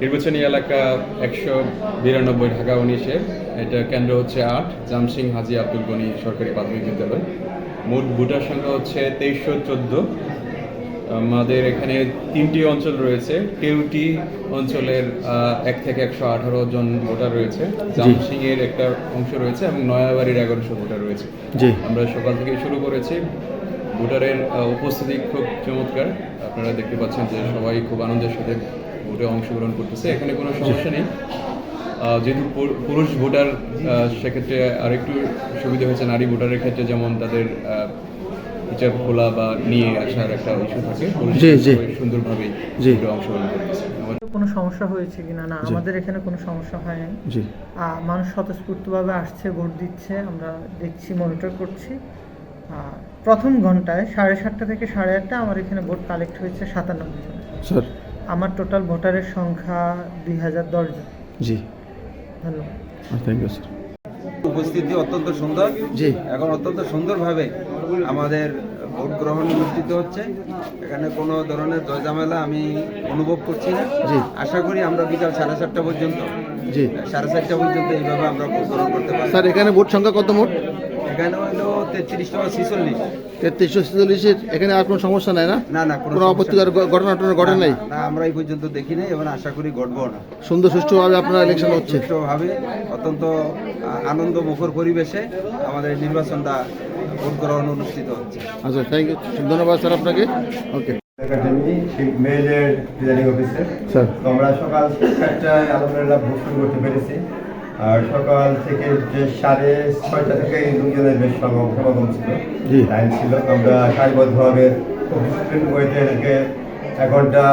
নির্বাচনী এলাকা একশো বিরানব্বই ঢাকা উনিশের এটা কেন্দ্র হচ্ছে আট জামসিং হাজি আব্দুল গনি সরকারি প্রাথমিক বিদ্যালয়। মোট ভোটার সংখ্যা হচ্ছে তেইশশো চোদ্দ। আমাদের এখানে তিনটি অঞ্চল রয়েছে। কেউটি অঞ্চলের এক থেকে একশো আঠারো জন ভোটার রয়েছে। জামসিং এর একটা অংশ রয়েছে এবং নয়াবাড়ির এগারোশো ভোটার রয়েছে। জি। আমরা সকাল থেকে শুরু করেছি। ভোটারের উপস্থিতি খুব চমৎকার। আপনারা দেখতে পাচ্ছেন যে সবাই খুব আনন্দের সাথে ভোটে অংশগ্রহণ করতেছে এখানে কোনো সমস্যা নেই। যেহেতু পুরুষ ভোটার সেক্ষেত্রে আরেকটু সুবিধা হয়েছে নারী ভোটারের ক্ষেত্রে যেমন তাদের হিজাব খোলা বা নিয়ে আসার একটা ইস্যু থাকে। ভোটে অংশগ্রহণ করতেছে। কোনো সমস্যা হয়েছে কিনা? না আমাদের এখানে কোনো সমস্যা হয়নি জি। আহ, মানুষ স্বতঃস্ফূর্তভাবে আসছে ভোট দিচ্ছে আমরা দেখছি মনিটর করছি। আহ, প্রথম ঘন্টায় সাড়ে সাতটা থেকে সাড়ে আটটা আমার এখানে ভোট কালেক্ট হয়েছে সাতানব্বই জন স্যার। আমার টোটাল ভোটারের সংখ্যা দুই হাজার দশ জন। জি। ধন্যবাদ। থ্যাংক ইউ স্যার উপস্থিতি অত্যন্ত সুন্দর। জি। এখন অত্যন্ত সুন্দরভাবে আমাদের ভোট গ্রহণ অনুষ্ঠিত হচ্ছে। এখানে কোনো ধরনের ঝামেলা আমি অনুভব করছি না। জি। আশা করি আমরা বিকাল সাড়ে সাতটা পর্যন্ত জি। সাড়ে চারটা পর্যন্ত এইভাবে আমরা ভোট গ্রহণ করতে পারি স্যার এখানে ভোট সংখ্যা কত মোট? এখানে তেত্রিশ টাকা ছিচল্লিশ। তেত্রিশশো ছেচল্লিশের এখানে আর কোনো সমস্যা নাই না? না না কোনো আপত্তিকর ঘটনা টটনা ঘটে নাই? না, আমরা এই পর্যন্ত দেখি নাই এবং আশা করি ঘটবো না। সুন্দর সুষ্ঠুভাবে আপনার ইলেকশন হচ্ছে সুষ্ঠুভাবে অত্যন্ত আনন্দ মুখর পরিবেশে আমাদের নির্বাচনটা ভোট গ্রহণ অনুষ্ঠিত হচ্ছে। আচ্ছা থ্যাংক ইউ ধন্যবাদ স্যার আপনাকে। ওকে একাডেমি মেয়েদের প্রিজাইডিং অফিসার স্যার আমরা সকাল সাতটায় আলহামদুলিল্লাহ ভোট শুরু করতে পেরেছি। সকাল থেকে যে সাড়ে ছয়টা থেকে লোকজনের বেশ সমাগম ছিল। জি। লাইন ছিল। আমরা সারিবদ্ধভাবে ওয়েতে এক ঘণ্টা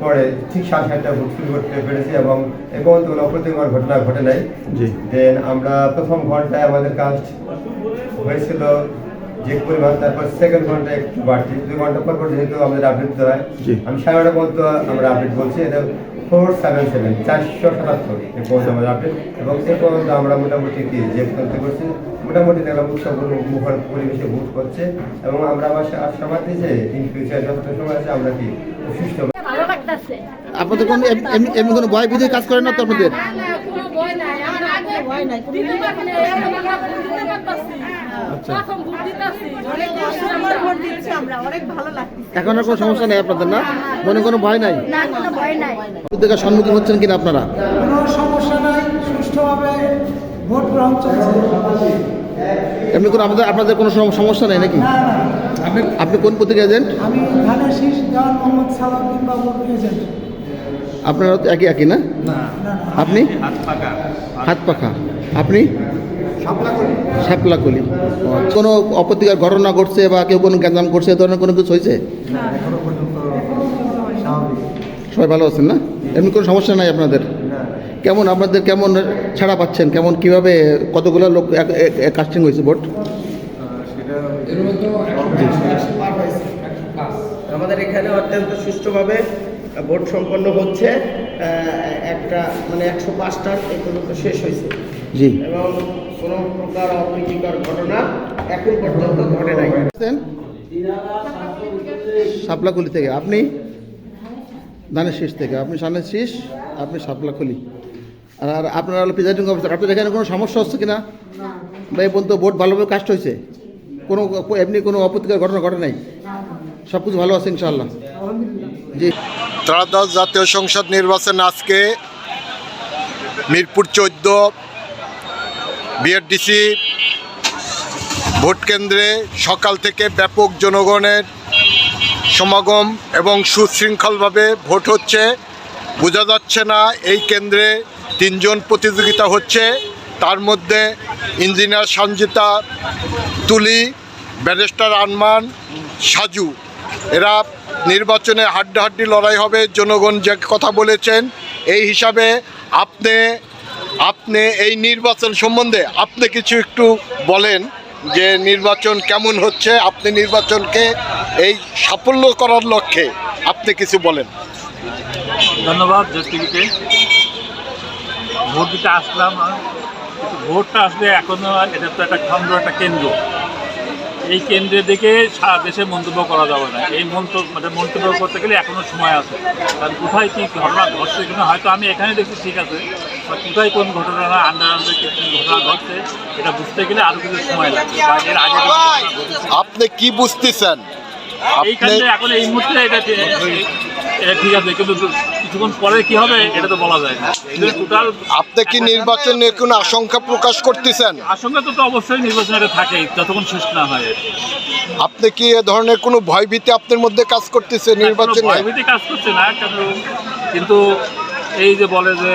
পরে ঠিক সাড়ে সাতটা ভোট শুরু করতে পেরেছি এবং এ পর্যন্ত কোনো অপ্রীতিকর ঘটনা ঘটে নাই। দেন আমরা প্রথম ঘন্টায় আমাদের কাজ হয়েছিল যে পরিমাণ তারপর সেকেন্ড ঘন্টায় একটু বাড়তি। দুই ঘণ্টা পর পর যেহেতু আমাদের আপডেট দেওয়া হয় আমি সাড়ে নটা পর্যন্ত আমরা আপডেট বলছি। এটা ফোর সেভেন সেভেন চারশো সাতাত্তর এ পর্যন্ত আমাদের আপডেট এবং পর্যন্ত আমরা মোটামুটি কি যে পর্যন্ত করছি মোটামুটি দেখলাম উৎসব মুখর পরিবেশে ভোট করছে। এবং আমরা আমার আশাবাদী যে ইন ফিউচার যতটা সময় আছে আমরা কি সুস্থ আপনাদের কোনো এমনি- এমনি কোনো ভয় বিধি কাজ করেন না তো আপনাদের? ভালো লাগছে এখন আর কোনো সমস্যা নেই আপনাদের না মনে কোনো ভয় নাই? না ভয় নাই। সম্মুখীন হচ্ছেন কিনা আপনারা? কোনো সমস্যা নাই সুষ্ঠুভাবে ভোট গ্রহণ চলছে। এমনি কোনো আমাদের আপনাদের কোনো সমস্যা নেই নাকি? আপনি আপনি কোন পত্রিকা এজেন্ট আমি ধানের শীষ দেওয়ান মোহাম্মদ সালাউদ্দিন বাবুর এজেন্ট আপনারা তো একই একই না? আপনি? হাত পাখা আপনি? শাপলাকলি। কোনো অপ্রতিকার ঘটনা ঘটছে বা কেউ কোনো গ্যাঞ্জাম করছে এ ধরনের কোনো কিছু হয়েছে? এখনও পর্যন্ত স্বাভাবিক সবাই ভালো আছেন না? এমনি কোনো সমস্যা নাই আপনাদের? কেমন আপনাদের কেমন ছাড়া পাচ্ছেন? কেমন কীভাবে কতগুলো লোক কাস্টিং হয়েছে ভোট? আমাদের এখানে অত্যন্ত সুষ্ঠুভাবে ভোট সম্পন্ন হচ্ছে একটা মানে একশো পাঁচটা এই পর্যন্ত শেষ হয়েছে। জি। এবং কোনো প্রকার অপ্রীতিকর ঘটনা এখন পর্যন্ত ঘটে নাই? শাপলাকুলি থেকে। আপনি? ধানের শীষ থেকে। আপনি সামনের শীষ আপনি শাপলাকুলি আর আর আপনার হলো প্রিজাইডিং অফিসার আপনাদের এখানে কোনো সমস্যা হচ্ছে কিনা? বা এই পর্যন্ত ভোট ভালোভাবে কাস্ট হয়েছে। কোনো এমনি কোনো অপ্রতিকার ঘটনা ঘটে নাই। সব কিছু ভালো আছে ইনশাল্লাহ জি। ত্রয়োদশ জাতীয় সংসদ নির্বাচন আজকে মিরপুর চৌদ্দ বিআরডিসি ভোট কেন্দ্রে সকাল থেকে ব্যাপক জনগণের সমাগম এবং সুশৃঙ্খলভাবে ভোট হচ্ছে। বোঝা যাচ্ছে না এই কেন্দ্রে তিনজন প্রতিযোগিতা হচ্ছে। তার মধ্যে ইঞ্জিনিয়ার সঞ্জিতা তুলি, ব্যারিস্টার আনমান, সাজু। এরা নির্বাচনে হাড্ডাহাড্ডি লড়াই হবে, জনগণ যে কথা বলেছেন এই হিসাবে আপনি আপনি এই নির্বাচন সম্বন্ধে আপনি কিছু একটু বলেন। যে নির্বাচন কেমন হচ্ছে, আপনি নির্বাচনকে এই সাফল্য করার লক্ষ্যে আপনি কিছু বলেন। ধন্যবাদ জ্যোতিকে ভোট দিতে আসলাম ভোটটা আসলে এখনও এটা তো একটা খন্ড, একটা কেন্দ্র। এই কেন্দ্রের দিকে সারা দেশে মন্তব্য করা যাবে না। এই মন্তব্য মানে মন্তব্য করতে গেলে এখনও সময় আছে। কারণ কোথায় কী ঘটনা ঘটছে কিন্তু হয়তো আমি এখানে দেখছি ঠিক আছে। বা কোথায় কোন ঘটনা আন্ডার আন্ডার ঘটনা ঘটছে এটা বুঝতে গেলে আরও কিছু সময় লাগবে। বা এর আগে। আপনি কি বুঝতেছেন? আপনি এইখানে এখন এই মুহূর্তে এটা এটা ঠিক আছে কিন্তু কিছুক্ষণ পরে কি হবে এটা তো বলা যায় না। টোটাল আপনি কি নির্বাচন নিয়ে কোনো আশঙ্কা প্রকাশ করতেছেন? আশঙ্কা তো তো অবশ্যই নির্বাচন এটা থাকেই যতক্ষণ শেষ না হয়। আপনি কি এ ধরনের কোনো ভয়ভীতি আপনার মধ্যে কাজ করতেছে নির্বাচন? ভয়ভীতি কাজ করছে না কিন্তু এই যে বলে যে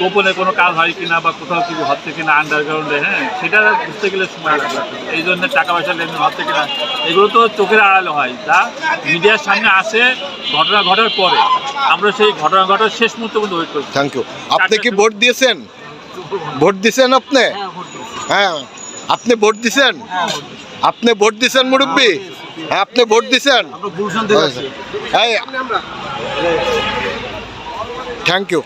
গোপনে কোনো কাজ হয় কিনা বা কোথাও কিছু হচ্ছে কিনা আন্ডারগ্রাউন্ডে হ্যাঁ সেটা বুঝতে গেলে সময় লাগবে এই জন্য টাকা পয়সা লেনদেন হচ্ছে কিনা এগুলো তো চোখের আড়ালে হয়। যা মিডিয়ার সামনে আসে ঘটনা ঘটার পরে আমরা সেই ঘটনা ঘটার শেষ মুহূর্ত পর্যন্ত ওয়েট করছি। থ্যাংক ইউ আপনি কি ভোট দিয়েছেন? ভোট দিয়েছেন আপনি? হ্যাঁ আপনি ভোট দিয়েছেন আপনি ভোট দিয়েছেন মুরব্বী? হ্যাঁ আপনি ভোট দিয়েছেন থ্যাংক ইউ